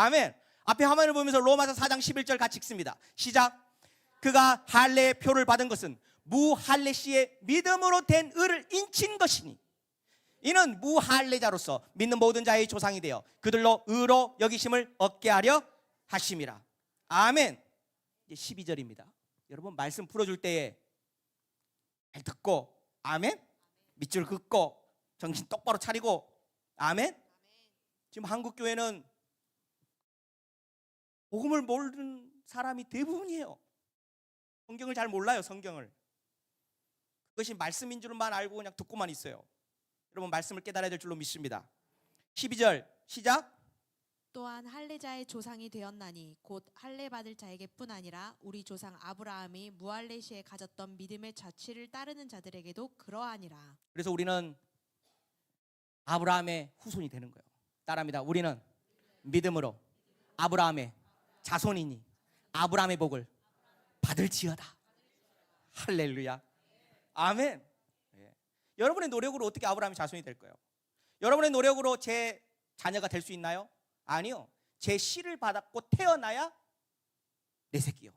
아멘. 앞에 화면을 보면서 로마서 4장 11절 같이 읽습니다. 시작. 그가 할례의 표를 받은 것은 무할례 씨의 믿음으로 된 의를 인친 것이니 이는 무할례자로서 믿는 모든 자의 조상이 되어 그들로 의로 여기심을 얻게 하려 하심이라. 아멘. 이제 12절입니다. 여러분 말씀 풀어줄 때에 잘 듣고 아멘. 밑줄 긋고 정신 똑바로 차리고 아멘. 지금 한국 교회는 복음을 모르는 사람이 대부분이에요. 성경을 잘 몰라요, 성경을. 그것이 말씀인 줄만 알고 그냥 듣고만 있어요. 여러분 말씀을 깨달아야 될 줄로 믿습니다. 12절 시작. 또한 할례자의 조상이 되었나니 곧 할례 받을 자에게뿐 아니라 우리 조상 아브라함이 무할례 시에 가졌던 믿음의 자취를 따르는 자들에게도 그러하니라. 그래서 우리는 아브라함의 후손이 되는 거예요. 따라합니다. 우리는 믿음으로 아브라함의 자손이니 아브라함의 복을 받을지어다. 할렐루야. 아멘. 예. 여러분의 노력으로 어떻게 아브라함의 자손이 될 거예요? 여러분의 노력으로 제 자녀가 될 수 있나요? 아니요. 제 씨를 받았고 태어나야 내 새끼요.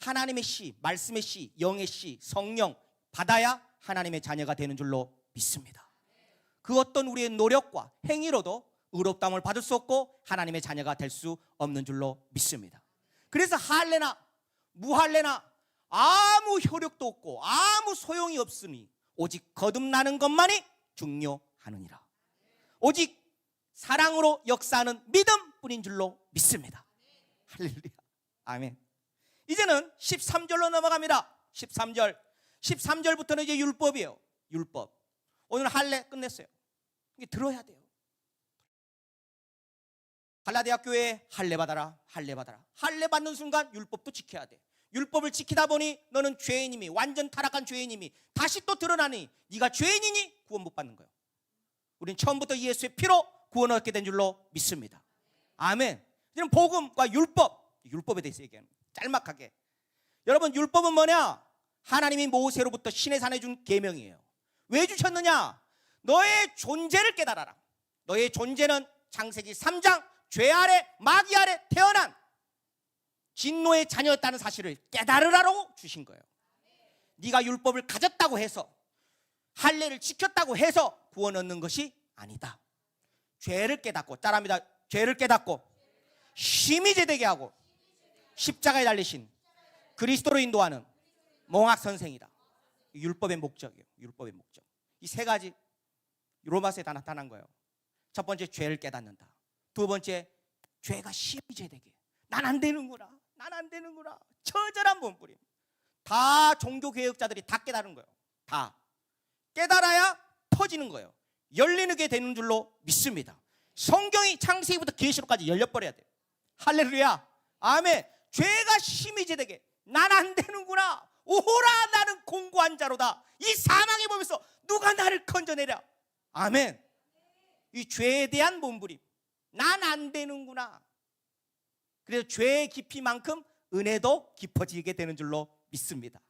하나님의 씨, 말씀의 씨, 영의 씨, 성령 받아야 하나님의 자녀가 되는 줄로 믿습니다. 그 어떤 우리의 노력과 행위로도 의롭다함을 받을 수 없고 하나님의 자녀가 될 수 없는 줄로 믿습니다. 그래서 할례나 무할례나 아무 효력도 없고 아무 소용이 없으니 오직 거듭나는 것만이 중요하느니라. 오직 사랑으로 역사하는 믿음뿐인 줄로 믿습니다. 할렐루야. 아멘. 이제는 13절로 넘어갑니다. 13절. 13절부터는 이제 율법이에요. 율법. 오늘 할례 끝냈어요. 이게 들어야 돼요. 갈라디아 교회에 할례 받아라. 할례 받아라. 할례 받는 순간 율법도 지켜야 돼. 율법을 지키다 보니 너는 죄인임이 완전 타락한 죄인임이 다시 또 드러나니 네가 죄인이니 구원 못 받는 거예요. 우리는 처음부터 예수의 피로 구원을 얻게 된 줄로 믿습니다. 아멘. 이는 복음과 율법, 율법에 대해서 얘기하는 거예요. 짤막하게. 여러분 율법은 뭐냐? 하나님이 모세로부터 신의 산에 준 계명이에요. 왜 주셨느냐? 너의 존재를 깨달아라. 너의 존재는 창세기 3장 죄 아래 마귀 아래 태어난 진노의 자녀였다는 사실을 깨달으라고 주신 거예요. 네가 율법을 가졌다고 해서 할례를 지켰다고 해서 구원 얻는 것이 아니다. 죄를 깨닫고 따라합니다. 죄를 깨닫고 힘이 제되게 하고 십자가에 달리신 그리스도로 인도하는 몽학 선생이다. 율법의 목적이에요. 율법의 목적. 이 세 가지 로마서에 다 나타난 거예요. 첫 번째 죄를 깨닫는다. 두 번째 죄가 힘이 제되게. 난 안 되는구나. 난 안 되는구나. 처절한 몸부림. 다 종교 개혁자들이 다 깨달은 거예요. 다 깨달아야 터지는 거예요. 열리게 되는 줄로 믿습니다. 성경이 창세기부터 계시록까지 열려버려야 돼요. 할렐루야. 아멘. 죄가 힘이 제되게 난 안 되는구나. 오호라 나는 공고한 자로다. 이 사망의 몸에서 누가 나를 건져내랴. 아멘. 이 죄에 대한 몸부림. 난 안 되는구나. 그래서 죄의 깊이만큼 은혜도 깊어지게 되는 줄로 믿습니다.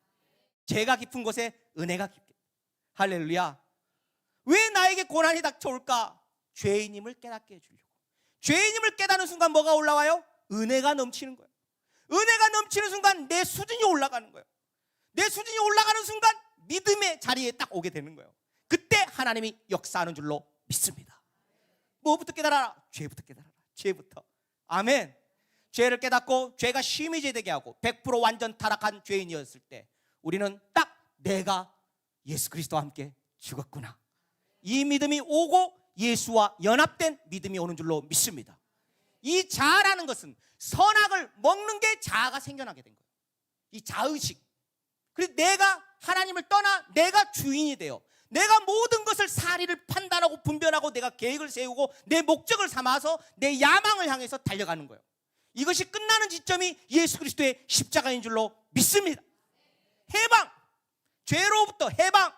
죄가 깊은 곳에 은혜가 깊게. 할렐루야. 왜 나에게 고난이 닥쳐올까? 죄인임을 깨닫게 해주려고. 죄인임을 깨닫는 순간 뭐가 올라와요? 은혜가 넘치는 거예요. 은혜가 넘치는 순간 내 수준이 올라가는 거예요. 내 수준이 올라가는 순간 믿음의 자리에 딱 오게 되는 거예요. 그때 하나님이 역사하는 줄로 믿습니다. 뭐부터 깨달아라? 죄부터 깨달아라. 죄부터. 아멘. 죄를 깨닫고 죄가 심히 제되게 하고 100% 완전 타락한 죄인이었을 때 우리는 딱 내가 예수 그리스도와 함께 죽었구나. 이 믿음이 오고 예수와 연합된 믿음이 오는 줄로 믿습니다. 이 자아라는 것은 선악을 먹는 게 자아가 생겨나게 된 거예요. 이 자의식. 그래서 내가 하나님을 떠나 내가 주인이 되어 내가 모든 것을 사리를 판단하고 분별하고 내가 계획을 세우고 내 목적을 삼아서 내 야망을 향해서 달려가는 거예요. 이것이 끝나는 지점이 예수 그리스도의 십자가인 줄로 믿습니다. 해방, 죄로부터 해방,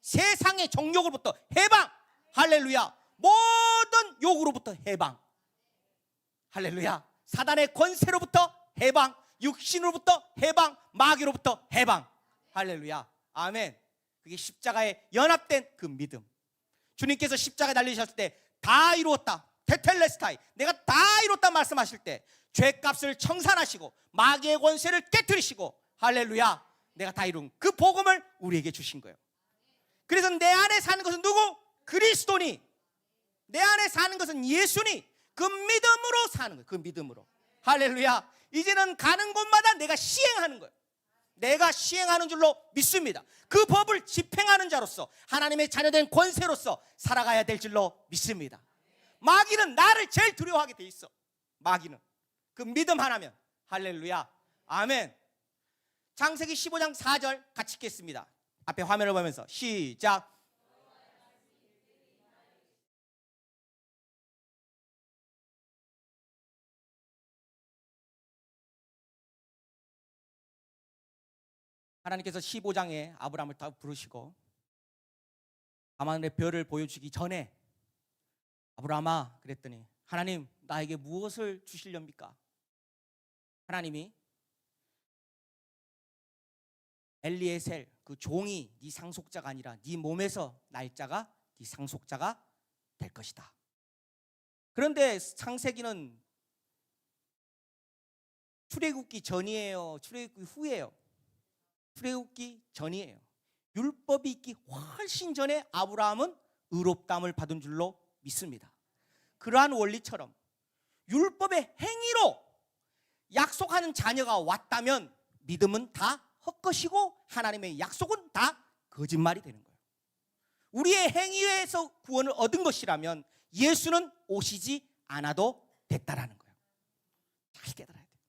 세상의 정욕으로부터 해방, 할렐루야. 모든 욕으로부터 해방, 할렐루야. 사단의 권세로부터 해방, 육신으로부터 해방, 마귀로부터 해방, 할렐루야. 아멘. 그게 십자가에 연합된 그 믿음. 주님께서 십자가에 달리셨을 때 다 이루었다. 테텔레스타이 내가 다 이뤘다 말씀하실 때 죄값을 청산하시고 마귀의 권세를 깨뜨리시고 할렐루야 내가 다 이룬 그 복음을 우리에게 주신 거예요. 그래서 내 안에 사는 것은 누구? 그리스도니 내 안에 사는 것은 예수니 그 믿음으로 사는 거예요. 그 믿음으로 할렐루야 이제는 가는 곳마다 내가 시행하는 거예요. 내가 시행하는 줄로 믿습니다. 그 법을 집행하는 자로서 하나님의 자녀된 권세로서 살아가야 될 줄로 믿습니다. 마귀는 나를 제일 두려워하게 돼 있어. 마귀는 그 믿음 하나면 할렐루야. 아멘. 창세기 15장 4절 같이 읽겠습니다. 앞에 화면을 보면서 시작. 하나님께서 15장에 아브라함을 다 부르시고 밤하늘의 별을 보여주기 전에 아브라함아 그랬더니 하나님 나에게 무엇을 주시렵니까? 하나님이 엘리에셀 그 종이 네 상속자가 아니라 네 몸에서 날짜가 네 상속자가 될 것이다. 그런데 창세기는 출애굽기 전이에요. 출애굽기 후예요. 출애굽기 전이에요. 율법이 있기 훨씬 전에 아브라함은 의롭담을 받은 줄로 믿습니다. 그러한 원리처럼 율법의 행위로 약속하는 자녀가 왔다면 믿음은 다 헛것이고 하나님의 약속은 다 거짓말이 되는 거예요. 우리의 행위에서 구원을 얻은 것이라면 예수는 오시지 않아도 됐다라는 거예요. 잘 깨달아야 돼요.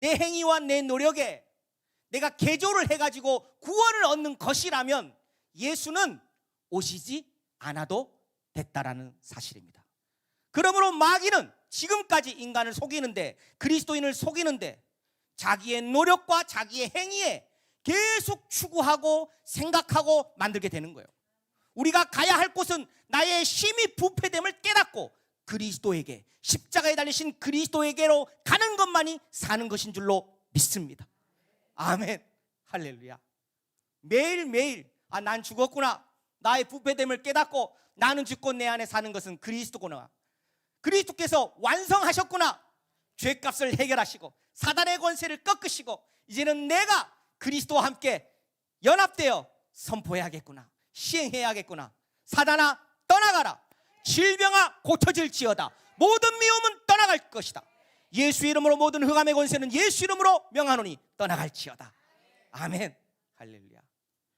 내 행위와 내 노력에 내가 개조를 해가지고 구원을 얻는 것이라면 예수는 오시지 않아도 됐다라는 사실입니다. 그러므로 마귀는 지금까지 인간을 속이는데 그리스도인을 속이는데 자기의 노력과 자기의 행위에 계속 추구하고 생각하고 만들게 되는 거예요. 우리가 가야 할 곳은 나의 힘이 부패됨을 깨닫고 그리스도에게 십자가에 달리신 그리스도에게로 가는 것만이 사는 것인 줄로 믿습니다. 아멘. 할렐루야. 매일매일 아 난 죽었구나. 나의 부패됨을 깨닫고 나는 죽고 내 안에 사는 것은 그리스도구나. 그리스도께서 완성하셨구나. 죄값을 해결하시고 사단의 권세를 꺾으시고 이제는 내가 그리스도와 함께 연합되어 선포해야겠구나. 시행해야겠구나. 사단아 떠나가라. 질병아 고쳐질지어다. 모든 미움은 떠나갈 것이다. 예수 이름으로 모든 흑암의 권세는 예수 이름으로 명하노니 떠나갈지어다. 아멘. 할렐루야.